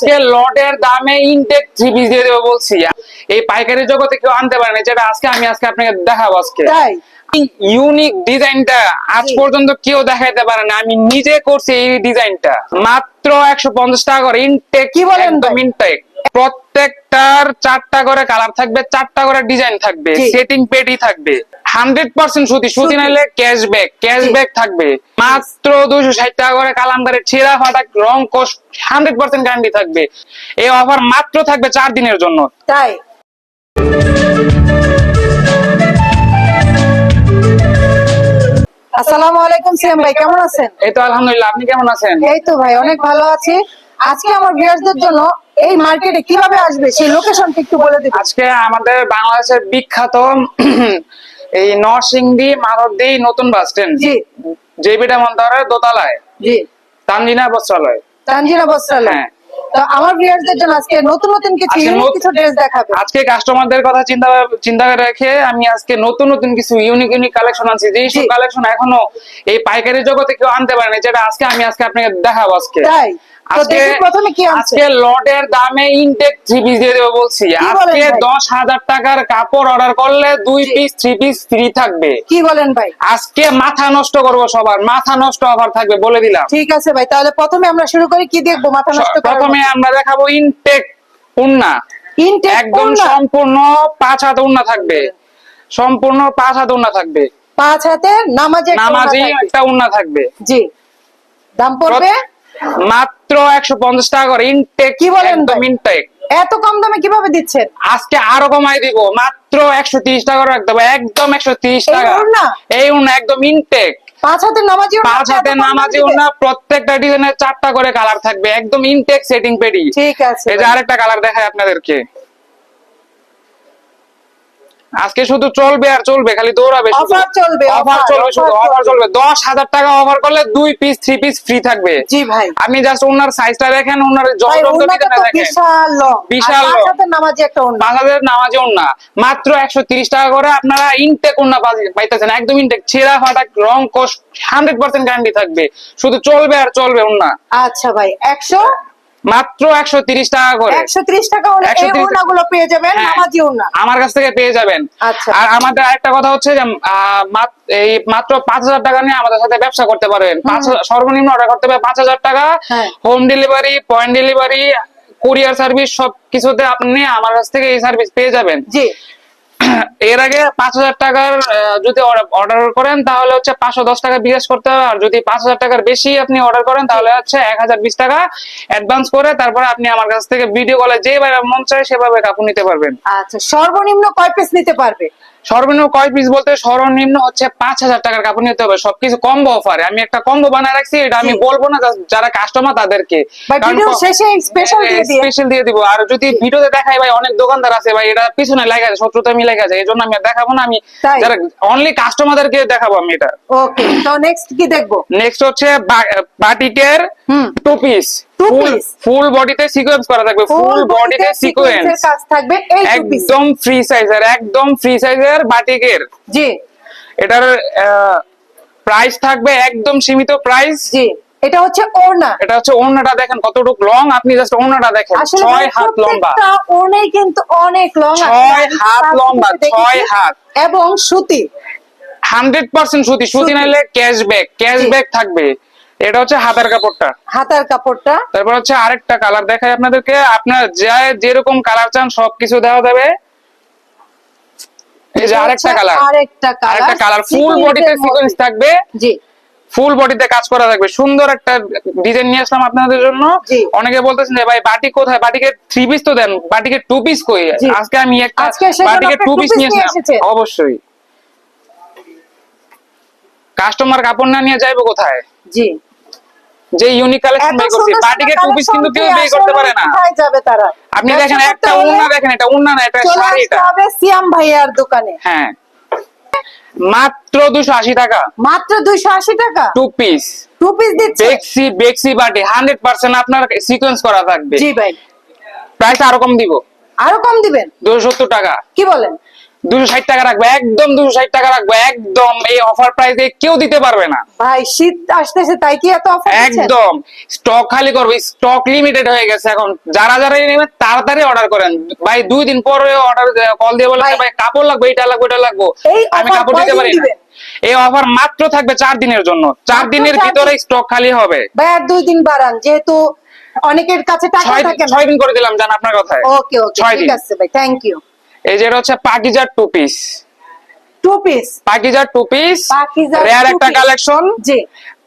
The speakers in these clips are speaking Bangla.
আজকে লটের দামে ইনটেক থ্রি পিস দিয়ে দেবো বলছি। এই পাইকারি জগতে কেউ আনতে পারে না যেটা আজকে আমি আজকে আপনাকে দেখাবো আজকে। তাই? ইউনিক ডিজাইনটা আজ পর্যন্ত কেউ দেখাইতে পারে না আমি নিজে করছি এই ডিজাইনটা মাত্র একশো পঞ্চাশ টাকা করে ইনটেক কি বলেন? ইনটেক প্রত্যেকটার চারটা করে কালার থাকবে চারটা করে ডিজাইন থাকবে সেটিং পেটি থাকবে। হান্ড্রেড পার্সেন্ট সুতি সুতি। নাইলে ক্যাশব্যাক ক্যাশব্যাক থাকবে। মাত্র দুশো ষাট টাকা করে কালামদারের ছেঁড়া ফাটা রং কোষ হান্ড্রেড পার্সেন্ট গ্যারান্টি থাকবে। এই অফার মাত্র থাকবে চার দিনের জন্য। তাই? আসসালামু আলাইকুম সিয়াম ভাই কেমন আছেন? এই তো আলহামদুলিল্লাহ আপনি কেমন আছেন? এই তো ভাই অনেক ভালো আছি। আজকে আমার ভিউয়ারদের জন্য এই মার্কেটে কীভাবে আসবে সেই লোকেশনটা একটু বলে দিবেন। আজকে আমাদের বাংলাদেশের বিখ্যাত এই নরসিংদী মাধবদী নতুন বাস স্ট্যান্ড জি। জেবিটা মন্দারের দোতলায়। জি। তানজিনা বস্ত্রালয় তানজিনা বস্ত্রালয় হ্যাঁ। তো আমার ভিউয়ারদের জন্য আজকে নতুন নতুন কিছু ইউনিক কিছু ড্রেস দেখাবে আজকে কাস্টমারদের কথা চিন্তা চিন্তা করে রেখে আমি আজকে নতুন নতুন কিছু ইউনিক ইউনিক কালেকশন আনছি। যেই সব কালেকশন এখনও এই পাইকারি জগতে কেউ আনতে পারে না যেটা আজকে আমি আজকে আপনাকে দেখাবো আজকে। তাই? আজকে লটের দামে ইনটেক থ্রি পিস দিয়ে দেবো বলছি। আজকে দশ হাজার টাকার কাপড় অর্ডার করলে দুই পিস থ্রি পিস ফ্রি থাকবে। কি বলেন ভাই? আজকে মাথা নষ্ট করব সবার। মাথা নষ্ট অফার থাকবে বলে দিলাম। ঠিক আছে ভাই তাহলে প্রথমে আমরা শুরু করি কি দেখব? মাথা নষ্ট প্রথমে আমরা দেখাবো ইনটেক উন্না একদম সম্পূর্ণ পাঁচ হাত উন্না থাকবে। সম্পূর্ণ পাঁচ হাত উন্না থাকবে। পাঁচ হাতে নামাজে নামাজি একটা উন্না থাকবে। জি। দাম পড়বে? মাত্র একশো পঞ্চাশ টাকা করে ইনটেক কি বলেন? ইনটেক এত কম দামে কীভাবে দিচ্ছেন? আজকে আরও কমাই দিব। মাত্র একশো তিরিশ টাকা হবে। একদম একশো তিরিশ টাকা? এই উন্না একদম ইনটেক পাঁচ হাতে নামাজি পাঁচ হাতে নামাজি দিবে? প্রত্যেকটা ডিজাইনের চারটা করে কালার থাকবে। একদম ইনটেক সেটিং পেডি ঠিক আছে এই যে আরেকটা কালার দেখায় আপনাদেরকে। আজকে শুধু চলবে আর চলবে খালি দৌড়াবে Offer চলবে, অফার চলবে শুধু অফার চলবে। দশ হাজার টাকা অফার করলে দুই পিস থ্রি পিস ফ্রি থাকবে। জি ভাই। আপনি জাস্ট ওনার সাইজটা দেখেন ওনার বিশাল লং বিশাল নামাজি একটা ওড়না বাংলাদেশের নামাজি ওন্না মাত্র একশো তিরিশ টাকা করে আপনারা ইনটেক ওন্না পাইতেছেন। একদম ইনটেক ছেঁড়া ফাটা রং কোষ হান্ড্রেড পার্সেন্ট গ্যারান্টি থাকবে। শুধু চলবে আর চলবে ওন্না আচ্ছা ভাই একশো মাত্র একশো তিরিশ টাকা করে। একশো ত্রিশ টাকা হলে 130 ওড়না গুলো পেয়ে যাবেন হ্যাঁ। নামাজি আমার কাছ থেকে পেয়ে যাবেন। আচ্ছা। আর আমাদের আরেকটা কথা হচ্ছে যে এই মাত্র পাঁচ হাজার টাকা নিয়ে আমাদের সাথে ব্যবসা করতে পারবেন পাঁচ হাজার- সর্বনিম্ন অর্ডার করতে হবে পাঁচ হাজার টাকা। হ্যাঁ। Home delivery point delivery courier service সব কিছুতে আপনি আমার কাছ থেকে এই সার্ভিস পেয়ে যাবেন। জি। এর আগে পাঁচ হাজার টাকার যদি অর্ডার করেন, তাহলে হচ্ছে পাঁচশো দশ টাকা বিকাশ করতে হবে। আর যদি পাঁচ হাজার টাকার বেশি আপনি অর্ডার করেন, তাহলে হচ্ছে এক হাজার বিশ টাকা অ্যাডভান্স করে তারপরে আপনি আমার কাছ থেকে ভিডিও কলে যেভাবে মন চায়, সেভাবে কাপড় নিতে পারবেন। আচ্ছা সর্বনিম্ন কয় পিস নিতে পারবে? সর্বনিম্ন কয় পিস বলতে? সর্বনিম্ন হচ্ছে পাঁচ হাজার টাকার কাপড় নিতে হবে। সবকিছু কম্বো অফারে আমি একটা কম্বো বানায় রাখছি এটা আমি বলব না যারা কাস্টমার তাদেরকে। স্পেশাল দিয়ে দিয়ে। দিব। আর যদি ভিডিওতে দেখাই ভাই অনেক দোকানদার আছে ভাই এটা পিছনে লেগে আছে শত্রুতা মিলে গেছে এই জন্য আমি দেখাবো না। আমি? যারা অনলি কাস্টমারদেরকে দেখাবো আমি এটা। ওকে তো নেক্সট কি দেখব? নেক্সট হচ্ছে বাটিকের টু পিস ফুল? বডিতে সিকোয়েন্স করা থাকবে ফুল বডিতে সিকোয়েন্স কাজ থাকবে একদম ফ্রি সাইজের একদম ফ্রি সাইজের বাটিকের। জি। এটার প্রাইস থাকবে একদম সীমিত প্রাইস জি। এটা হচ্ছে ওড়না। এটা হচ্ছে ওড়নাটা দেখেন কতটুকু লং আপনি জাস্ট ওড়নাটা দেখেন। ছয় হাত লম্বা। ওড়নাই কিন্তু অনেক লং ছয় হাত লম্বা, ছয় হাত। এবং সুতি। হান্ড্রেড পার্সেন্ট সুতি। সুতি সুতি। নাইলে ক্যাশব্যাক ক্যাশব্যাক থাকবে। এটা হচ্ছে হাতের কাপড়টা। হাতার কাপড়টা। তারপর হচ্ছে আরেকটা কালার দেখাই আপনাদেরকে। আপনার যা যেরকম কালার চান সবকিছু দেওয়া যাবে। এই যে আরেকটা কালার আরেকটা কালার আরেকটা কালার ফুল বডিতে সিকোয়েন্স থাকবে। জি। ফুল বডিতে কাজ করা থাকবে। সুন্দর একটা ডিজাইন নিয়ে আসলাম আপনাদের জন্য। অনেকে বলতেছেন যে ভাই বাটি কোথায়? বাটিকে থ্রি পিস তো দেন। বাটিকে টু পিস কই? আজকে আমি একটা বাটিকে টু পিস নিয়ে নিয়ে আসলাম। অবশ্যই। কাস্টমার কাপড় না নিয়ে যাইবো কোথায়? জি। যে ইউনিক কালেকশন বের করছি বাটিকে টু পিস কিন্তু কেউ বের করতে পারে না। আসলে কোথায় যাবে তারা? আপনি দেখেন একটা উন্না দেখেন এটা উন্না না এটা শাড়ি এটা হবে সিয়াম ভাইয়ার দোকানে। হ্যাঁ। মাত্র দুশো আশি টাকা। মাত্র দুইশো আশি টাকা? টু পিস টু পিস দিচ্ছে? বেক্সি বেক্সি বাটি হান্ড্রেড পার্সেন্ট আপনার সিকোয়েন্স করা থাকবে। জি ভাই। প্রাইস আরও কম দিব। আরও কম দিবেন? দুশো সত্তর টাকা। কি বলেন? দুশো ষাট টাকা রাখব একদম দুশো ষাট টাকা রাখব একদম। এই অফার প্রাইসে কেউ দিতে পারবে না। ভাই শীত আসতেছে তাই কি এত অফার একদম। স্টক খালি করব স্টক লিমিটেড হয়ে গেছে এখন। যারা যারা তাড়াতাড়ি অর্ডার করেন। ভাই দুই দিন পরে অর্ডার কল দিয়ে বলে ভাই- কাপড় লাগবে এটা লাগবে এটা লাগবো। এই আমি কাপড় দিতে পারি না। এই অফার মাত্র থাকবে চার দিনের জন্য। চার দিনের ভিতরে স্টক খালি হবে। ভাই আর দুই দিন বাড়ান যেহেতু অনেকের কাছে টাকা থাকে ছয় দিন করে দিলাম জান আপনার কথায়। ওকে ওকে ছয় ঠিক। আছে ভাই থ্যাংক ইউ এই যে হচ্ছে পাকিজার টু পিস টু পিস পাকিজার টু পিস রেয়ার একটা কালেকশন জি।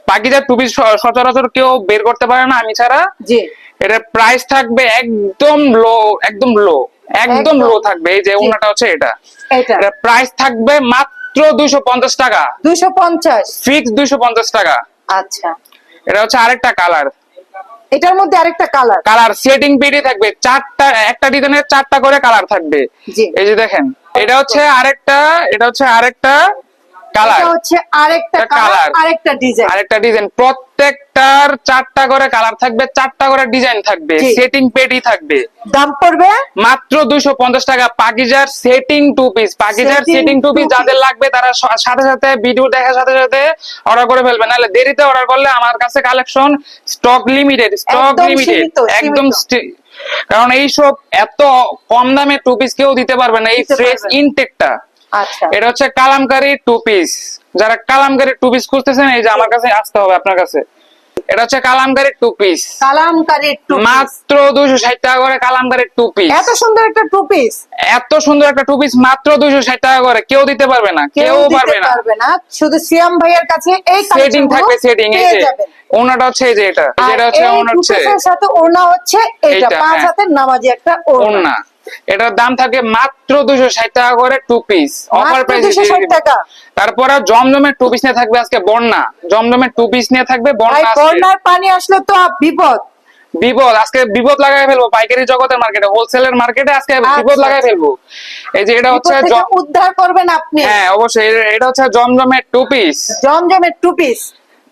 পাকিজার টু পিস সচরাচর কেউ বের করতে পারে না আমি ছাড়া। জি। এটার প্রাইস থাকবে একদম লো একদম লো একদম। লো থাকবে। এই যে। ওনাটা হচ্ছে এটা। এটা প্রাইস থাকবে মাত্র দুইশো পঞ্চাশ টাকা। দুইশো পঞ্চাশ। ফিক্স দুইশো পঞ্চাশ টাকা। আচ্ছা। এটা হচ্ছে আরেকটা কালার এটার মধ্যে আরেকটা কালার কালার সেটিং পিডি থাকবে। চারটা একটা ডিজাইনের চারটা করে কালার থাকবে। এই যে দেখেন এটা হচ্ছে আরেকটা এটা হচ্ছে আরেকটা কালার হচ্ছে আরেকটা কালার আরেকটা ডিজাইন আরেকটা ডিজাইন প্রত্যেকটার চারটা করে কালার থাকবে চারটা করে ডিজাইন থাকবে সেটিং পেডি থাকবে। দাম পড়বে? মাত্র দুইশো পঞ্চাশ টাকা পাকিজার সেটিং টু পিস পাকিজার সেটিং টু পিস যাদের লাগবে তারা সাথে সাথে ভিডিও দেখার সাথে সাথে অর্ডার করে ফেলবে। নাহলে দেরিতে অর্ডার করলে আমার কাছে collection stock limited stock limited একদম। কারণ এইসব এত কম দামে টু পিস কেউ দিতে পারবে না। এই ফ্রেশ ইনটেকটা এটা হচ্ছে কালামকারি টু পিস যারা কালামকারি টু পিস খুঁজতেছেন এই যে আমার কাছে আসতে হবে আপনার কাছে। এটা হচ্ছে Kalamkari two piece Kalamkari two মাত্র দুশো ষাট টাকা করে কালামকারি টু পিস এত সুন্দর একটা টু পিস এত সুন্দর একটা টু পিস মাত্র দুইশো ষাট টাকা করে। কেউ দিতে পারবে না কেউ পারবে না। পারবে না। শুধু সিয়াম ভাইয়ের কাছে এই সেটিং থাকবে সেটিং এই যে ওনাটা হচ্ছে এই যে এটা। যেটা হচ্ছে ওনার হচ্ছে সাথে ওড়না হচ্ছে এটা পাঁচ হ্যাঁ। হাতের নামাজি একটা ওনা এটার দাম থাকে মাত্র দুশো ষাট টাকা করে টু পিস অফার প্রাইস 260 টাকা? তারপরে জমজমের টু পিস নিয়ে থাকবে আজকে বন্যা। জমজমের টু পিস নিয়ে থাকবে বন্যা বন্যার পানি আসলে তো বিপদ। বিপদ আজকে বিপদ লাগাই ফেলব পাইকারি জগতের মার্কেটে হোলসেলের মার্কেটে আজকে বিপদ আচ্ছা, লাগাই ফেলব। এই যে এটা হচ্ছে উদ্ধার করবেন আপনি। হ্যাঁ অবশ্যই এটা- এটা হচ্ছে জমজমের টু পিস জমজমের টু পিস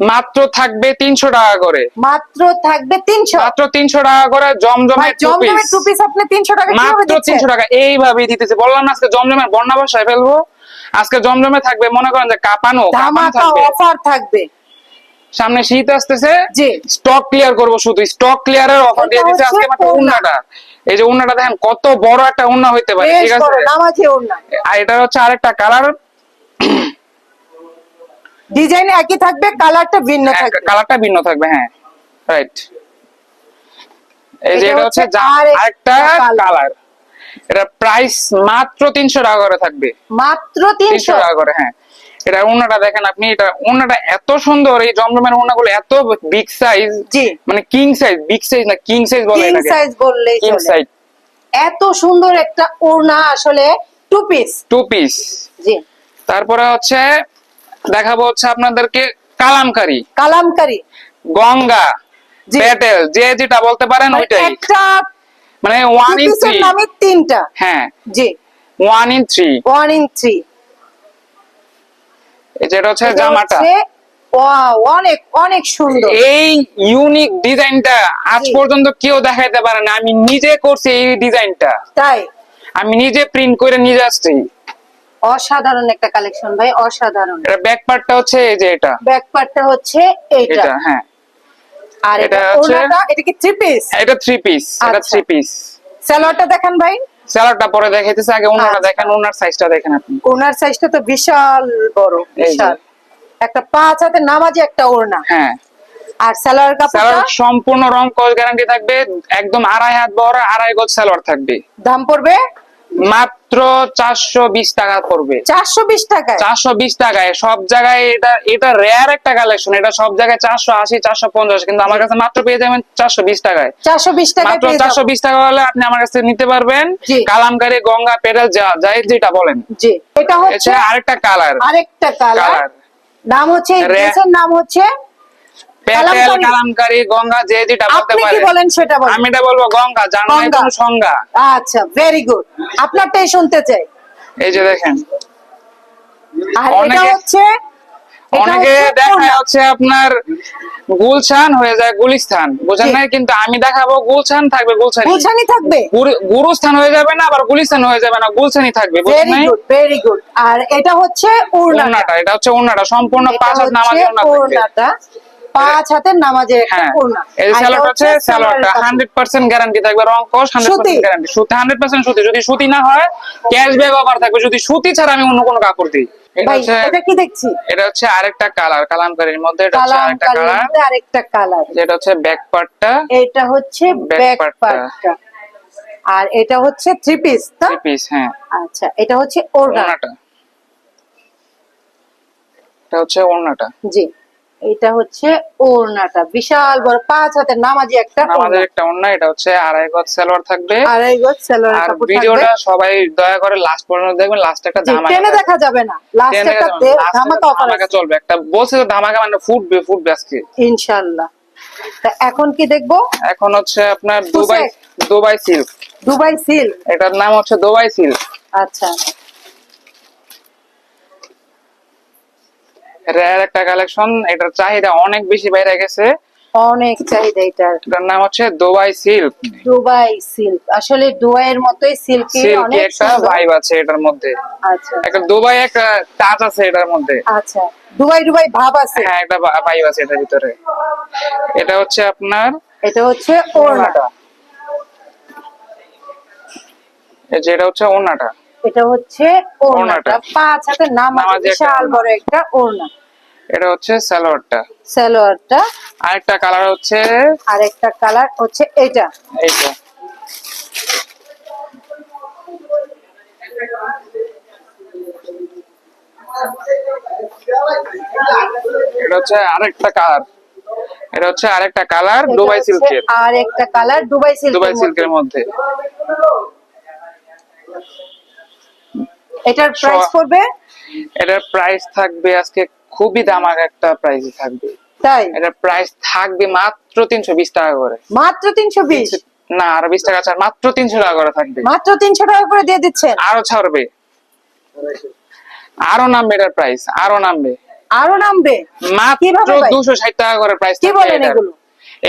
মাত্র থাকবে তিনশো টাকা করে। মাত্র থাকবে তিনশো। মাত্র তিনশো টাকা করে জমজমের জমজমের টু পিস আপনি তিনশো টাকা মাত্র তিনশো টাকা এইভাবেই দিতেছে। বললাম না আজকে জমজমের বন্যা বসায় ফেলব। আজকে জমজমে থাকবে মনে করেন যে কাপানো অফার থাকবে। সামনে শীত আসতেছে। স্টক ক্লিয়ার করব শুধু। স্টক ক্লিয়ারের অফার দিয়ে দিচ্ছে আজকে মাত্র উন্নাটা এই যে উন্নাটা দেখেন কত বড় একটা উন্না হইতে পারে ঠিক আছে? আর এটা হচ্ছে আরেকটা কালার ডিজাইন একই থাকবে কালারটা ভিন্ন থাকবে। কালারটা ভিন্ন থাকবে হ্যাঁ। রাইট এই যে এটা হচ্ছে আরেকটা কালার এটা প্রাইস মাত্র তিনশো টাকা করে থাকবে। মাত্র তিনশো তিনশো? টাকা করে হ্যাঁ। এটা উন্নাটা দেখেন আপনি এটা উন্নাটা এত সুন্দর এই জমজমের উন্নাগুলো এত বিগ সাইজ জি। মানে কিং সাইজ বিগ সাইজ না কিং সাইজ বলে কিং সাইজ বললেই কিং সাইজ এত সুন্দর একটা ওড়না আসলে টু পিস টু পিস জি। তারপরে হচ্ছে দেখাবো হচ্ছে আপনাদেরকে কালামকারি। কালামকারি। গঙ্গা জি। পেটেল যে যেটা বলতে পারেন মানে ওইটাই। একটা মানে ওয়ান ইন থ্রি নামে তিনটা। হ্যাঁ। জি। One in three one in three যেটা হচ্ছে জামাটা। অনেক অনেক সুন্দর। এই ইউনিক ডিজাইনটা আজ পর্যন্ত কেউ দেখাইতে পারে না। আমি নিজে করছি এই ডিজাইনটা তাই। আমি নিজে প্রিন্ট করে নিয়ে আসছি অসাধারণ একটা কালেকশন ভাই অসাধারণ। এটা ব্যাক পার্টটা হচ্ছে এই যে এটা। ব্যাক পার্টটা হচ্ছে এইটা। এটা হ্যাঁ। আর এটা হচ্ছে- এটা কি থ্রি পিস এটা থ্রি পিস এটা আচ্ছা। থ্রি পিস সালোয়ারটা দেখেন ভাই। স্যালাডটা পরে দেখাইতেছে আগে ওনাটা আচ্ছা। দেখেন ওনার সাইজটা দেখেন আপনি। ওনার সাইজটা তো বিশাল বড় বিশাল। একটা পাঁচ হাতে নামাজি একটা ওড়না। হ্যাঁ। আর সালোয়ার কাপড়টা সম্পূর্ণ রং কস গ্যারান্টি থাকবে একদম আড়াই হাত বড় আড়াই গজ সালোয়ার থাকবে। দাম পড়বে মাত্র চারশো বিশ টাকা পড়বে। চারশো বিশ টাকায়? চারশো বিশ টাকায়। সব জায়গায় এটা এটা রেয়ার একটা কালেকশন এটা সব জায়গায় চারশো আশি চারশো পঞ্চাশ। কিন্তু আমার কাছে মাত্র পেয়ে যাবেন চারশো বিশ টাকায়। চারশো বিশ টাকায় মাত্র চারশো বিশ টাকা হলে আপনি আমার কাছে নিতে পারবেন। কালামকারি গঙ্গা পেডাল যা যাই যেটা বলেন। জি। এটা হচ্ছে আরেকটা কালার আরেকটা কালার নাম হচ্ছে নাম হচ্ছে পেটেল কালামকারী। কালামকারি গঙ্গা যে যেটা বলতে আপনি কি বলেন সেটা বলেন। আমি এটা বলব গঙ্গা যার নাই কোনো সংজ্ঞা। আচ্ছা ভেরি গুড আপনারটাই শুনতে চাই। এই যে দেখেন। আর এটা হচ্ছে অনেকে দেখা আপনার গুলশান হয়ে যায় গুলিস্তান। বুঝেন জি। না কিন্তু আমি দেখাবো গুলশান থাকবে গুলশান গুলশানি থাকবে? গুরুস্থান হয়ে যাবে না আবার গুলিস্তান হয়ে যাবে না গুলশানই থাকবে বুঝেন নাই? ভেরি গুড আর এটা হচ্ছে ওড়নাটা এটা হচ্ছে ওড়নাটা সম্পূর্ণ পাঁচ হাত নামাজের ওড়নাটা পাঁচ হাতের নামাজের একটা হ্যাঁ। ওড়না এই হচ্ছে। গ্যারান্টি থাকবে রং সুতি? গ্যারান্টি সুতি হান্ড্রেড পার্সেন্ট সুতি। যদি সুতি না হয় ক্যাশব্যাক অফার থাকবে। যদি সুতি ছাড়া আমি অন্য কোনো কাপড় দিই। এটা ভাই হচ্ছে এটা কি দেখছি? এটা হচ্ছে আরেকটা কালার কালামকারীর মধ্যে এটা হচ্ছে আরেকটা কালার কালার আরেকটা কালার যেটা হচ্ছে ব্যাক পার্টটা এটা হচ্ছে ব্যাক পার্টটা আর এটা হচ্ছে থ্রি পিস থ্রি পিস হ্যাঁ। আচ্ছা এটা হচ্ছে ওড়না। ওড়নাটা। এটা হচ্ছে ওড়নাটা। জি। এটা হচ্ছে ওড়নাটা। বিশাল বড় পাঁচ হাতের নামাজি একটা আমাদের একটা ওড়না এটা হচ্ছে আড়াই গজ সালোয়ার থাকবে। আড়াই গজ সালোয়ার আর ভিডিওটা সবাই দয়া করে লাস্ট পর্যন্ত দেখবেন লাস্ট একটা জি, ধামাকা টেনে দেখা যাবে না। লাস্ট একটা ধামাকা অফার চলবে। একটা বলছে যে ধামাকা মানে ফুটবে ফুটবে আজকে। ইনশাআল্লাহ তা এখন কি দেখব? এখন হচ্ছে আপনার Dubai Dubai silk Dubai silk এটার নাম হচ্ছে দুবাই সিল্ক আচ্ছা। রেয়ার একটা কালেকশন এটার চাহিদা অনেক বেশি বাইরে গেছে। অনেক চাহিদা এটার। এটার নাম হচ্ছে দুবাই সিল্ক। Dubai silk. আসলে দুবাইয়ের মতোই সিল্কি অনেক একটা ভাইব আছে এটার মধ্যে। আচ্ছা। একটা দুবাই একটা টাচ আছে এটার মধ্যে। আচ্ছা। দুবাই দুবাই ভাব আছে। হ্যাঁ একটা ভাইব আছে এটার ভিতরে। এটা হচ্ছে আপনার এটা হচ্ছে ওড়না। ওড়নাটা। এই যে এটা হচ্ছে ওড়নাটা। এটা হচ্ছে ওড়নাটা। পাঁচ হাতে নাম বিশাল। বড় একটা ওড়না। এটা হচ্ছে সালোয়ারটা। সালোয়ারটা। আরেকটা কালার হচ্ছে? আর একটা কালার হচ্ছে এটা এইটা। এটা হচ্ছে আরেকটা কালার। এটা হচ্ছে আরেকটা কালার দুবাই সিল্কের। আর একটা কালার দুবাই দুবাই সিল্কের মধ্যে। এটার প্রাইস পড়বে? এটার প্রাইস থাকবে আজকে খুবই দামাক একটা প্রাইস থাকবে। তাই? এটার প্রাইস থাকবে মাত্র তিনশো বিশ টাকা করে। মাত্র তিনশো বিশ? না আরও বিশ টাকা ছাড় মাত্র তিনশো টাকা করে থাকবে। মাত্র তিনশো টাকা করে দিয়ে দিচ্ছেন? আরও ছাড়বে। আরও নামবে এটার প্রাইস আরও নামবে। আরও নামবে? মাত্র কীভাবে ভাই? দুশো ষাট টাকা করে প্রাইস কি বলেন এগুলো?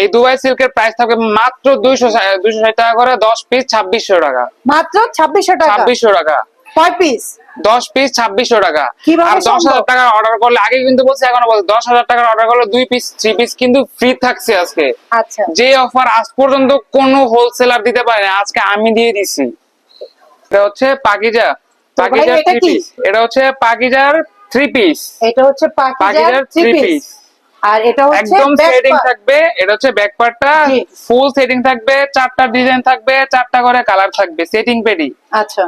এই দুবাই সিল্কের প্রাইস থাকবে মাত্র দুইশো দুইশো ষাট টাকা করে দশ পিস ছাব্বিশশো টাকা। মাত্র ছাব্বিশশো টাকা? ছাব্বিশশো টাকা। কয় পিস দশ পিস ছাব্বিশশো টাকা। আর দশ হাজার টাকার অর্ডার করলে আগে কিন্তু বলছি এখনও বলছি দশ হাজার টাকার অর্ডার করলে দুই পিস থ্রি পিস কিন্তু ফ্রি থাকছে আজকে। আচ্ছা। যে অফার আজ পর্যন্ত কোনো হোলসেলার দিতে পারে আজকে আমি দিয়ে দিছি। এটা হচ্ছে পাকিজা। পাকিজার থ্রি পিস এটা হচ্ছে পাকিজার থ্রি পিস এটা হচ্ছে পাকিজার থ্রি পিস আর এটা হচ্ছে একদম সেটিং থাকবে এটা হচ্ছে ব্যাক পার্টটা ফুল সেটিং থাকবে চারটা ডিজাইন থাকবে চারটা করে কালার থাকবে সেটিং পেডি আচ্ছা।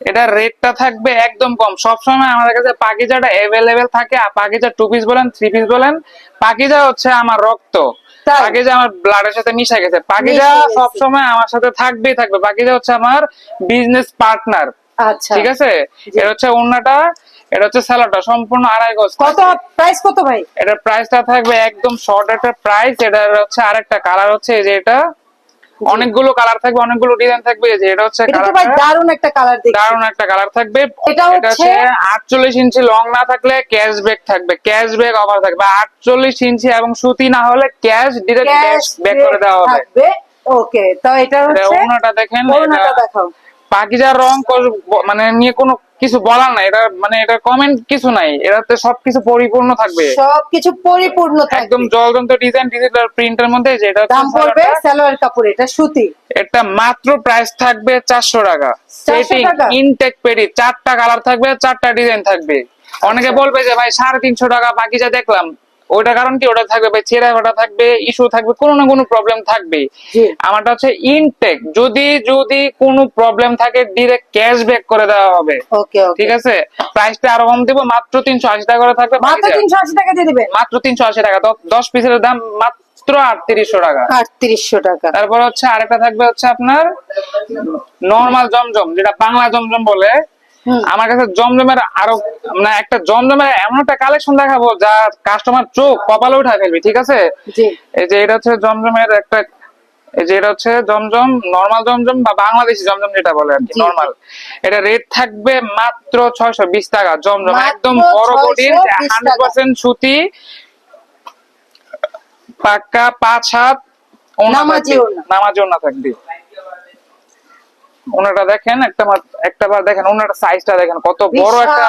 এটা রেটটা থাকবে একদম কম। সব সময় আমাদের কাছে পাকিজাটা অ্যাভেলেবেল থাকে। আর পাকিজা টু পিস বলেন থ্রি পিস বলেন পাকিজা হচ্ছে আমার রক্ত। পাকিজা আমার ব্লাডের সাথে মিশে গেছে। পাকিজা মিশে গেছে। সব সময় আমার সাথে থাকবেই থাকবে। পাকিজা হচ্ছে আমার বিজনেস পার্টনার আচ্ছা। ঠিক আছে। এটা হচ্ছে ওন্নাটা এটা হচ্ছে স্যালাডটা সম্পূর্ণ আড়াই গজ। কত? প্রাইস কত ভাই? এটার প্রাইসটা থাকবে একদম শর্ট একটা প্রাইস এটার হচ্ছে আরেকটা কালার হচ্ছে এই যে এটা। অনেকগুলো কালার থাকবে অনেকগুলো ডিজাইন থাকবে যে এটা হচ্ছে দারুণ একটা কালার দারুণ একটা কালার থাকবে। এটা হচ্ছে- আটচল্লিশ ইঞ্চি লং না থাকলে ক্যাশ ক্যাশব্যাক থাকবে। ক্যাশ ক্যাশব্যাক অফার থাকবে আটচল্লিশ ইঞ্চি এবং সুতি না হলে cash direct cash cash back করে দেওয়া হবে। ওকে তো এটা হচ্ছে অন্যটা দেখেন ওড়নাটা এটা দেখাও। পাকিজার রং মানে নিয়ে কোনো কিছু বলার নাই এটা মানে এটা কমেন্ট কিছু নাই এটাতে সবকিছু পরিপূর্ণ থাকবে। সবকিছু পরিপূর্ণ একদম জলদন্ত ডিজাইন ডিজিটাল প্রিন্টের মধ্যে যে এটা দাম পড়বে সালোয়ার কাপড় এটা সুতি। এটা মাত্র প্রাইস থাকবে চারশো টাকা। 400 সেটিং ইনটেক পেডি চারটা কালার থাকবে চারটা ডিজাইন থাকবে। অনেকে বলবে যে ভাই সাড়ে তিনশো টাকা বাকি যা দেখলাম ওইটা কারণ কি ওটা থাকবে ভাই ছেঁড়া ফাটা থাকবে ইস্যু থাকবে কোনো না কোনো প্রবলেম থাকবে আমারটা হচ্ছে ইনটেক যদি যদি কোনো প্রবলেম থাকে ডিরেক্ট ক্যাশব্যাক করে দেওয়া হবে। ওকে ওকে ঠিক আছে? প্রাইসটা আরও কম দিব মাত্র তিনশো আশি টাকা করে থাকবে মাত্র তিনশো আশি টাকা দিয়ে দিবেন মাত্র তিনশো আশি টাকা তো দশ পিসের দাম মাত্র আটত্রিশশো টাকা। আটত্রিশশো টাকা। তারপর হচ্ছে আরেকটা থাকবে হচ্ছে আপনার নর্মাল জমজম যেটা বাংলা জমজম বলে। আমার কাছে জমজমের আরও মানে একটা জমজমের এমন একটা কালেকশন দেখাবো যা কাস্টমার চোখ কপালে উঠা ফেলবে ঠিক আছে? এই যে এটা হচ্ছে জমজমের একটা এই যে এটা হচ্ছে জমজম নর্মাল জমজম বা বাংলাদেশি জমজম যেটা বলে আর কি জি, নর্মাল এটা রেট থাকবে মাত্র ছয়শো বিশ টাকা জমজম একদম বড় বডির 620 হান্ড্রেড পার্সেন্ট সুতি পাক্কা পাঁচ হাত ওনা। নামাজি ওনা থাকবে। ওনাটা দেখেন একটা একটা বার দেখেন ওনাটা সাইজটা দেখেন কত বড় একটা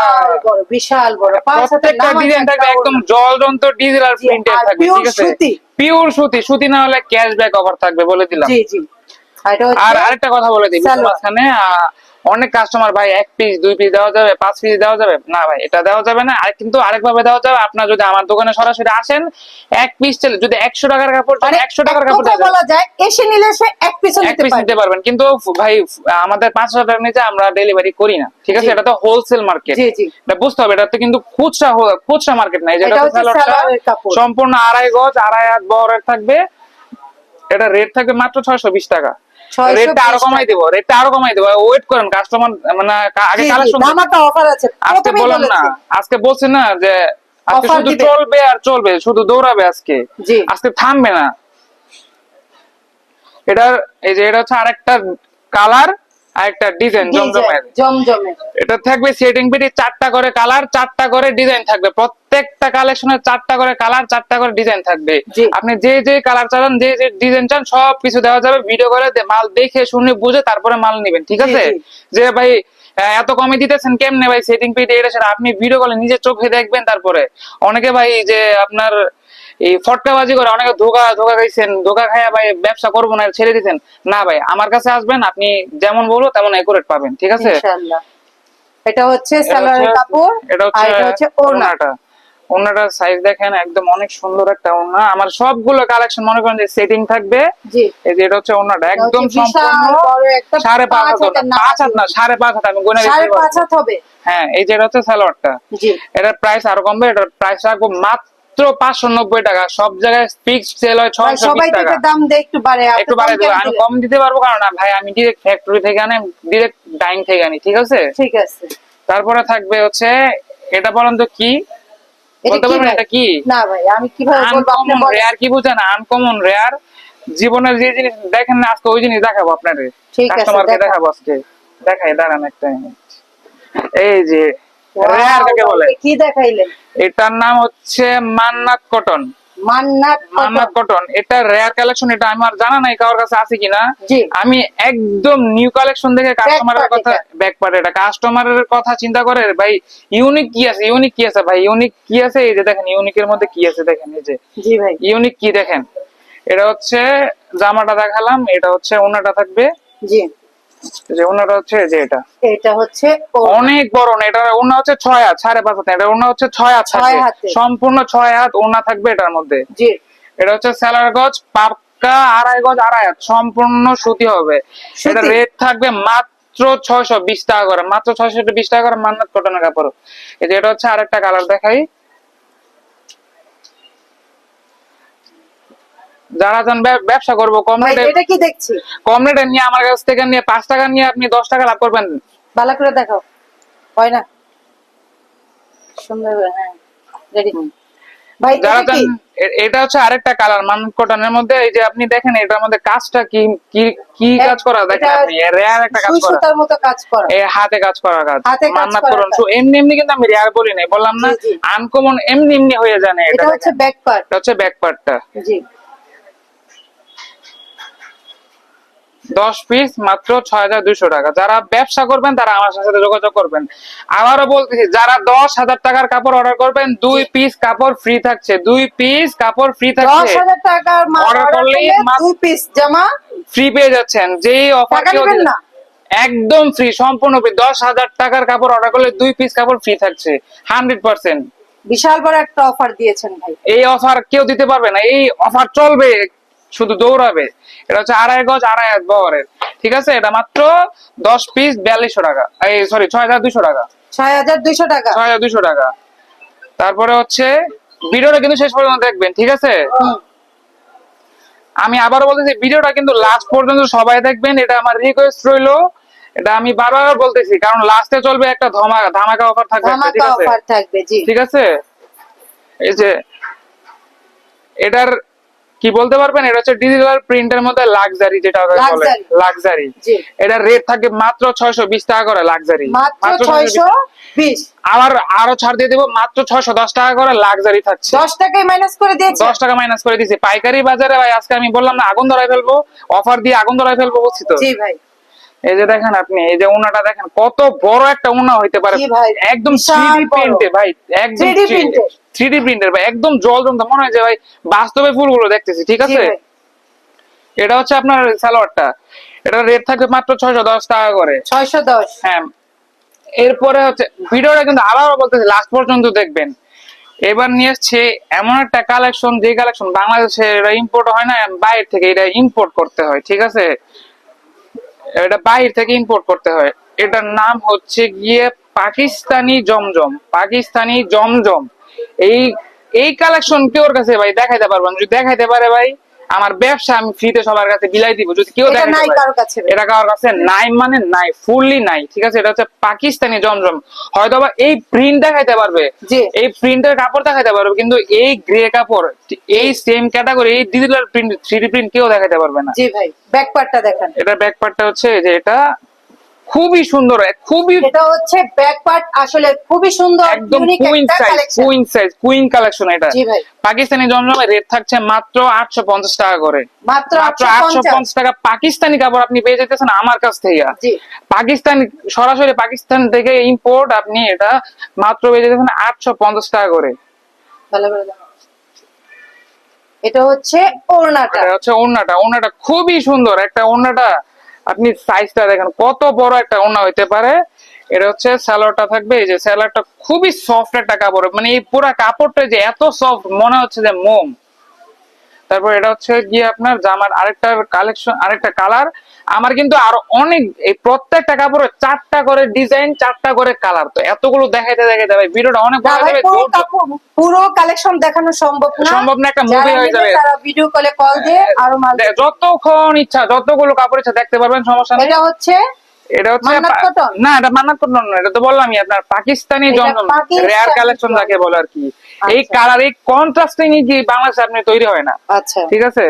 বিশাল বড় প্রত্যেকটা ডিজাইন থাকবে একদম। জলজন্ত ডিজিটাল প্রিন্টেড থাকবে ঠিক আছে। পিওর সুতি সুতি না হলে ক্যাশব্যাক অফার থাকবে বলে দিলাম জি জি আর আরেকটা কথা বলে দিই। মাঝখানে অনেক কাস্টমার ভাই এক পিস দুই পিস দেওয়া যাবে পাঁচ পিস দেওয়া যাবে। না ভাই এটা দেওয়া যাবে না। আর কিন্তু আরেকভাবে দেওয়া যাবে আপনার যদি আমার দোকানে সরাসরি আসেন এক পিস চলে যদি একশো টাকার কাপড় মানে একশো টাকার কাপড় বলা যায় এসে নিলে সে এক পিছু এক পিস নিতে পারবেন। কিন্তু ভাই আমাদের পাঁচ হাজার টাকার নিচে আমরা ডেলিভারি করি না। ঠিক আছে? এটা তো হোলসেল মার্কেট। এটা বুঝতে হবে এটা তো কিন্তু খুচরা খুচরা মার্কেট নাই যেটা এটা। সম্পূর্ণ আড়াই গজ আড়াই হাত বহরের থাকবে। এটা রেট থাকবে মাত্র ছয়শো বিশ টাকা। 620 রেটটা আরও কমাই টাকা। রেটটা আরও কমাই দিব। ওয়েট করেন কাস্টমার মানে আগে জি, জি, কালেকশন অফার আছে আজকে প্রথমেই না আজকে বলছি না যে আজকে শুধু চলবে আর চলবে শুধু দৌড়াবে আজকে। আজকে থামবে না। এটার এই যে এটা হচ্ছে আরেকটা কালার আরেকটা ডিজাইন জমজমের জমজমের এটা থাকবে সেটিং পিটি চারটা করে কালার চারটা করে ডিজাইন থাকবে। প্রত্যেকটা কালেকশনের চারটা করে কালার চারটা করে ডিজাইন থাকবে। আপনি যে যে কালার চান যে যে ডিজাইন চান সব কিছু দেওয়া যাবে। ভিডিও করে মাল দেখে শুনে বুঝে তারপরে মাল নেবেন ঠিক আছে? যে ভাই এত কমে দিতেছেন কেমনে ভাই সেটিং পিটি এটা সেটা আপনি ভিডিও কলে নিজের চোখে দেখবেন তারপরে। অনেকে ভাই যে আপনার এই ফটকাবাজি করে অনেকে ধোকা ধোকা খাইছেন ধোকা খাইয়া ভাই ব্যবসা করব না ছেড়ে দিতেন না ভাই আমার কাছে আসবেন আপনি যেমন বলব তেমন একুরেট পাবেন ঠিক আছে? এটা হচ্ছে সালোয়ারের কাপড় এটা হচ্ছে ওড়নাটা। সাইজ দেখেন একদম অনেক সুন্দর একটা আমার সবগুলো কালেকশন মনে করেন যে সেটিং থাকবে। এই যে এটা হচ্ছে ওড়নাটা একদম সম্পূর্ণ সাড়ে পাঁচ হাত পাঁচ হাত না সাড়ে পাঁচ হাত আমি গুনে সাড়ে পাঁচ হাত হবে। হ্যাঁ এই যে এটা হচ্ছে সালোয়ারটা। এটার প্রাইস আরও কমবে এটার প্রাইস রাখব মাত্র পাঁচশো নব্বই টাকা। সব জায়গায় ফিক্সড সেল হয় ছয়শো টাকা। দাম একটু বাড়ে একটু আমি কম দিতে পারব কারণ ভাই আমি ডিরেক্ট ফ্যাক্টরি থেকে আনি ডিরেক্ট ডাইং থেকে আনি ঠিক আছে? ঠিক আছে। তারপরে থাকবে হচ্ছে এটা বলেন তো কি? বলতে পারবেন এটা কি? না ভাই আমি কীভাবে বলব আপনি রেয়ার কি বুঝেন? আনকমন রেয়ার জীবনের যে জিনিস দেখেন না আজকে ওই জিনিস দেখাবো আছে, কাস্টমারকে দেখাবো আজকে। দেখাই দাঁড়ান একটা এই যে রেয়ার কাকে বলে? কি দেখাইলেন? এটার নাম হচ্ছে মান্নাত কটন। মান্নাত মান্নাত কটন এটা রেয়ার কালেকশন এটা আমার জানা নাই কারোর কাছে আছে কিনা। আমি একদম নিউ কালেকশন দেখে কাস্টমারের কথা ব্যাক এটা। কাস্টমারের কথা চিন্তা করে ভাই ইউনিক কি আছে? ইউনিক কি আছে ভাই? ইউনিক কি আছে? এই যে দেখেন ইউনিকের মধ্যে কি আছে দেখেন এই যে। জি ভাই। ইউনিক কি দেখেন? এটা হচ্ছে জামাটা দেখালাম এটা হচ্ছে ওনাটা থাকবে। জি। যে ওনাটা হচ্ছে যে এটা। এটা হচ্ছে অনেক বড় না এটা ওনা হচ্ছে ছয় হাত সাড়ে পাঁচ হাত। এটা ওনা হচ্ছে ছয় হাত সম্পূর্ণ ছয় হাত ওনা থাকবে এটার মধ্যে। জি। এটা হচ্ছে স্যালার গজ পাক্কা আড়াই গজ আড়াই হাত। সম্পূর্ণ সুতি হবে? এটা রেট থাকবে মাত্র ছয়শো বিশ টাকা করে। মাত্র ছয়শো বিশ টাকা করে মান্নাত কটনের কাপড়। এই যে এটা হচ্ছে আরেকটা কালার দেখাই। যারা যান ব্যবসা করব কম রেটে এটা কি দেখছি? কম রেটে নিয়ে আমার কাছ থেকে নিয়ে পাঁচ টাকা নিয়ে আপনি দশ টাকা লাভ করবেন। ভালো করে দেখাও। হয় না? সুন্দর হ্যাঁ রেডি ভাই যারা চান এটা হচ্ছে আরেকটা কালার মান্নাত কটনের মধ্যে এই যে আপনি দেখেন এটার মধ্যে কাজটা কি কি কি কাজ করা? দেখেন আপনি রেয়ার একটা কাজ করা। সুতার মতো কাজ করা। এই হাতে কাজ করার কাজ। মান্নাত করুন। এমনি এমনি কিন্তু আমি রেয়ার বলি নাই। বললাম না। আনকমন এমনি এমনি হয়ে জানে এটা এটা হচ্ছে। ব্যাক পার্ট এটা হচ্ছে ব্যাক পার্টটা জি। দশ পিস মাত্র ছয় হাজার দুইশো টাকা। যারা ব্যবসা করবেন তারা আমার সাথে যোগাযোগ করবেন। আবারও বলতেছি যারা দশ হাজার টাকার কাপড় অর্ডার করবেন দুই পিস কাপড় ফ্রি থাকছে। দুই পিস কাপড় ফ্রি দশ থাকছে হাজার টাকার অর্ডার করলে দুই পিস জামা? ফ্রি পেয়ে যাচ্ছেন। যেই অফার একদম ফ্রি সম্পূর্ণ দশ হাজার টাকার কাপড় অর্ডার করলে দুই পিস কাপড় ফ্রি থাকছে। Hundred percent. বিশাল বড় একটা অফার দিয়েছেন ভাই। এই অফার কেউ দিতে পারবে না। এই অফার চলবে শুধু দৌড়াবে। এটা হচ্ছে আড়াই গজ আড়াই হাত বহরের। ঠিক আছে? এটা মাত্র দশ পিস বিয়াল্লিশশো টাকা। এই সরি ছয় হাজার দুইশো টাকা। ছয় হাজার দুইশো টাকা। ছয় হাজার দুইশো টাকা। তারপরে হচ্ছে ভিডিওটা কিন্তু শেষ পর্যন্ত দেখবেন ঠিক আছে? আমি আবারও বলতেছি ভিডিওটা কিন্তু লাস্ট পর্যন্ত সবাই দেখবেন। এটা আমার রিকোয়েস্ট রইল। এটা আমি বারবার বলতেছি কারণ লাস্টে চলবে একটা ধামাকা ধামাকা অফার থাকবে ঠিক আছে? অফার থাকবে জি। ঠিক আছে? এই যে এটার কি বলতে পারবেন? এটা হচ্ছে ডিজিটাল প্রিন্টের মধ্যে লাক্সারি যেটা বলে। লাক্সারি এটা রেট থাকে মাত্র ছয়শো বিশ টাকা করে লাক্সারি মাত্র ছয়শো বিশ। আবার আরও ছাড় দিয়ে দেবো মাত্র ছয়শো দশ টাকা করে লাক্সারি থাকছে। দশ টাকায় মাইনাস করে দিয়েছে? দশ টাকা মাইনাস করে দিয়েছি। পাইকারি বাজারে ভাই আজকে আমি বললাম না আগুন ধরাই ফেলব অফার দিয়ে আগুন ধরাই ফেলব বুঝছি তো? জি ভাই। এই যে দেখেন আপনি এই যে উনাটা দেখেন কত বড় একটা উনা হইতে পারে। একদম বিশাল প্রিন্টে ভাই একদম 3D printed। থ্রি প্রিন্টের ভাই একদম জল জমতে মনে হয় যে ভাই বাস্তবে ফুলগুলো দেখতেছি ঠিক আছে? এটা হচ্ছে আপনার সালোয়ারটা। এটা রেট থাকবে মাত্র ছয়শো দশ টাকা করে। ছয়শো দশ। হ্যাঁ। এরপরে হচ্ছে ভিডিওটা কিন্তু আবারও বলতেছি লাস্ট পর্যন্ত দেখবেন। এবার নিয়ে এসছে এমন একটা কালেকশন যে কালেকশন বাংলাদেশে এটা ইম্পোর্ট হয় না বাইরে থেকে এটা ইম্পোর্ট করতে হয় ঠিক আছে? এটা বাইরে থেকে ইম্পোর্ট করতে হয়। এটার নাম হচ্ছে গিয়ে পাকিস্তানি জমজম পাকিস্তানি জমজম। এই এই কালেকশন কেউর কাছে ভাই দেখাইতে পারবেন যদি দেখাইতে পারে ভাই আমার ব্যবসা আমি ফ্রিতে সবার কাছে বিলাই দিব। যদি কেউ। কাছে এটা কারোর কাছে নাই মানে নাই ফুললি নাই ঠিক আছে? এটা হচ্ছে পাকিস্তানি জমজম। হয়তো বা এই প্রিন্ট দেখাইতে পারবে জি। এই প্রিন্টের কাপড় দেখাইতে পারবে কিন্তু এই গ্রে কাপড় এই সেম ক্যাটাগরি এই ডিজিটাল প্রিন্ট থ্রি প্রিন্ট কেউ দেখাইতে পারবে না। জি ভাই ব্যাক পার্টটা দেখেন। এটা ব্যাক পার্টটা হচ্ছে যে এটা খুবই সুন্দর খুবই এটা হচ্ছে ব্যাক পার্ট আসলে খুবই সুন্দর একদম queen size queen size queen collection এটা। জি ভাই। পাকিস্তানি জমজমের রেট থাকছে মাত্র আটশো পঞ্চাশ টাকা করে। মাত্র মাত্র আটশো আটশো পঞ্চাশ পঞ্চাশ টাকা পাকিস্তানি কাপড় আপনি পেয়ে যেতেছেন আমার কাছ থেকে। জি। পাকিস্তান সরাসরি পাকিস্তান থেকে ইম্পোর্ট আপনি এটা মাত্র পেয়ে যেতেছেন আটশো পঞ্চাশ টাকা করে। ভালো করে এটা হচ্ছে ওড়নাটা। এটা হচ্ছে ওড়নাটা ওড়নাটা খুবই সুন্দর একটা ওড়নাটা। আপনি সাইজটা দেখেন, কত বড় একটা ওনা হইতে পারে। এটা হচ্ছে স্যালোয়ারটা থাকবে, এই যে স্যালোয়ারটা খুবই সফট একটা কাপড় মানে এই পুরো কাপড়টা যে এত সফট মনে হচ্ছে যে মোম। তারপর এটা হচ্ছে গিয়ে আপনার জামার আরেকটা কালেকশন আরেকটা কালার আমার কিন্তু আরও অনেক এই প্রত্যেকটা কাপড়ে চারটা করে ডিজাইন চারটা করে কালার তো এতগুলো দেখাইতে দেখাইতে ভাই ভিডিওটা অনেক বড় হয়ে যাবে পুরো কালেকশন দেখানো সম্ভব না সম্ভব না, একটা movie হয়ে যাবে। তারা ভিডিও কলে কল দিয়ে আরও মাল যতক্ষণ ইচ্ছা যতগুলো কাপড় ইচ্ছা দেখতে পারবেন সমস্যা নেই এটা হচ্ছে এটা হচ্ছে? না এটা মান্নাত কটন না এটা তো বললামই আপনার পাকিস্তানি জমজম রেয়ার কালেকশন। যাকে বলে আর কি এই আচ্ছা। কালার এই কন্ট্রাস্টিং কি বাংলাদেশে আপনি তৈরি হয় না আচ্ছা ঠিক আছে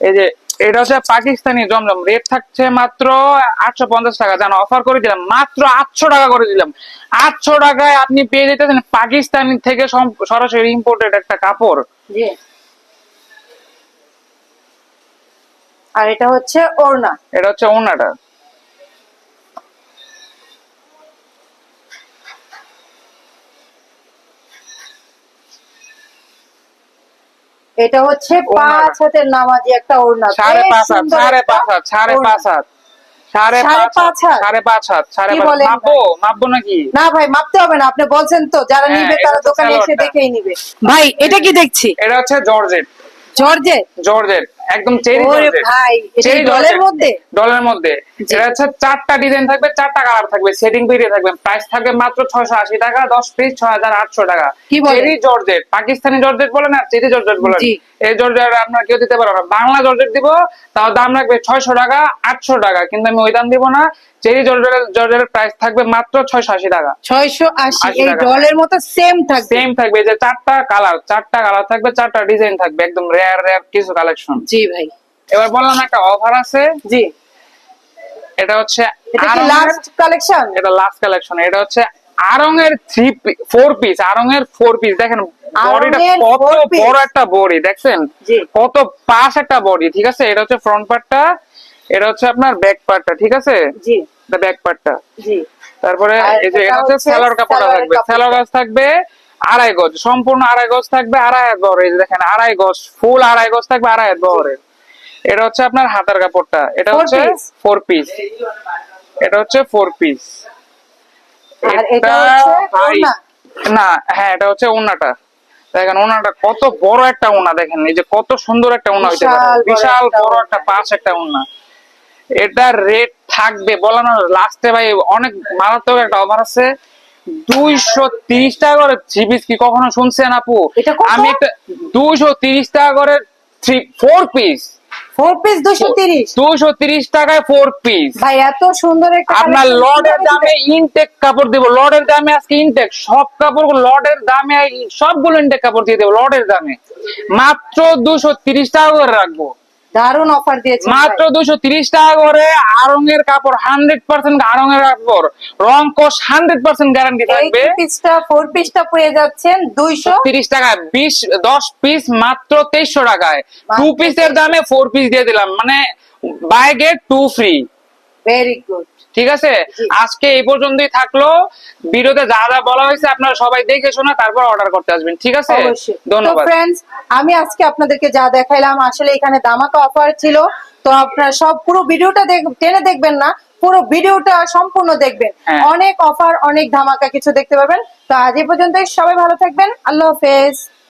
এই যে এটা হচ্ছে পাকিস্তানি জমজম। রেট থাকছে মাত্র আটশো পঞ্চাশ টাকা। জানো অফার করে দিলাম মাত্র আটশো টাকা করে দিলাম আটশো টাকায় আপনি পেয়ে যেতেছেন পাকিস্তানি থেকে সরাসরি ইম্পোর্টেড একটা কাপড়। আর এটা হচ্ছে ওড়না। এটা হচ্ছে ওনাটা এটা হচ্ছে পাঁচ হাতের নামাজি একটা ওড়না। সাড়ে পাঁচ হাত সাড়ে পাঁচ হাত সাড়ে পাঁচ হাত সাড়ে সাড়ে পাঁচ পাঁচ হাত। হাত? সাড়ে পাঁচ হাত সাড়ে পাঁচ মাপবো? মাপবো নাকি? না ভাই মাপতে হবে না আপনি বলছেন তো যারা হ্যাঁ, নিবে তারা দোকানে এসে দেখেই নিবে। ভাই এটা কি দেখছি? এটা হচ্ছে জর্জেট। জর্জে জর্জেট। একদম চেরি ভাই ডলের মধ্যে? ডলের মধ্যে। এটা হচ্ছে চারটা ডিজাইন থাকবে চারটা কালার থাকবে সেটিং পেরিয়ে থাকবে। প্রাইস থাকবে মাত্র ছয়শো আশি টাকা দশ পিস ছয় হাজার আটশো টাকা। কি বলেন? চেরি জর্জেট পাকিস্তানি জর্জেট বলেন আর চেরি জর্জেট বলেন। এই জর্জেট আপনার কেউ দিতে পারবে না। বাংলা জর্জেট দিব তাও দাম রাখবে ছয়শো টাকা আটশো টাকা। কিন্তু আমি ওই দাম দিব না। চেরি জর্জেট জর্জেটের প্রাইস থাকবে মাত্র ছয়শো আশি টাকা। ছয়শো আশি আশি এই ডলের মতো সেম থাকবে। সেম থাকবে। যে চারটা কালার চারটা কালার থাকবে চারটা ডিজাইন থাকবে একদম রেয়ার রেয়ার কিছু কালেকশন জি। ভাই। এবার বললাম একটা অফার আছে। জি। এটা হচ্ছে এটা কি লাস্ট কালেকশন এটা লাস্ট কালেকশন এটা হচ্ছে আরং এর থ্রি ফোর পিস আরং এর ফোর পিস দেখেন বডিটা কত বড় একটা বডি দেখছেন? কত পাশ একটা বডি ঠিক আছে? এটা হচ্ছে ফ্রন্ট পার্টটা এটা হচ্ছে আপনার ব্যাক পার্টটা ঠিক আছে? জি। এটা ব্যাক পার্টটা জি। তারপরে আর এই যে এটা এটা হচ্ছে হচ্ছে সেলার কাপড় থাকবে। সেলার গজ থাকবে। আড়াই গজ সম্পূর্ণ আড়াই গজ থাকবে আড়াই হাত বহরের এই যে দেখেন আড়াই গজ ফুল আড়াই গজ থাকবে আড়াই হাত বহরের এটা হচ্ছে আপনার হাতার কাপড়টা এটা হচ্ছে ফোর পিস এটা হচ্ছে ফোর পিস এটা না হ্যাঁ এটা হচ্ছে ওনাটা দেখেন ওনাটা কত বড় একটা ওনা দেখেন এই যে কত সুন্দর একটা ওনা হইতে পারে। বিশাল বড় একটা পাঁচ একটা ওনা এটার রেট থাকবে বলানো লাস্টে ভাই অনেক মারাত্মক একটা অফার আছে। দুইশো তিরিশ টাকা করে থ্রি পিস কি কখনো শুনছেন আপু? আমি একটা দুইশো তিরিশ টাকা করে three four piece four piece দুশো তিরিশ? দুশো তিরিশ টাকায় ফোর পিস ভাই এত সুন্দর একটা আপনার দামে ইনটেক কাপড় দিব লডের দামে আজকে ইনটেক সব কাপড় লডের দামে সবগুলো ইনটেক কাপড় দিয়ে দেবো লডের দামে। মাত্র দুশো তিরিশ টাকা করে রাখব। দারুণ অফার দিয়েছে মাত্র দুশো তিরিশ টাকা করে আরঙের কাপড় হান্ড্রেড পার্সেন্ট আরঙের কাপড়। রং কোষ হান্ড্রেড পার্সেন্ট গ্যারান্টি থাকবে। পিসটা ফোর পিসটা পেয়ে যাচ্ছেন দুইশো তিরিশ টাকা বিশ দশ পিস মাত্র তেইশশো টাকায়। টু পিসের দামে ফোর পিস দিয়ে দিলাম। মানে buy get two free very good ঠিক আছে? আজকে এই পর্যন্তই থাকল। ভিডিওতে যা যা বলা হয়েছে আপনারা সবাই দেখে শোনা তারপর অর্ডার করতে আসবেন ঠিক আছে? ধন্যবাদ। আমি আজকে আপনাদেরকে যা দেখাইলাম আসলে এখানে দামাকা অফার ছিল। তো আপনারা সব পুরো ভিডিওটা টেনে দেখবেন না পুরো ভিডিওটা সম্পূর্ণ দেখবেন। হ্যাঁ। অনেক অফার অনেক ধামাকা কিছু দেখতে পাবেন তো আজ এই পর্যন্তই সবাই ভালো থাকবেন। আল্লাহ হাফেজ।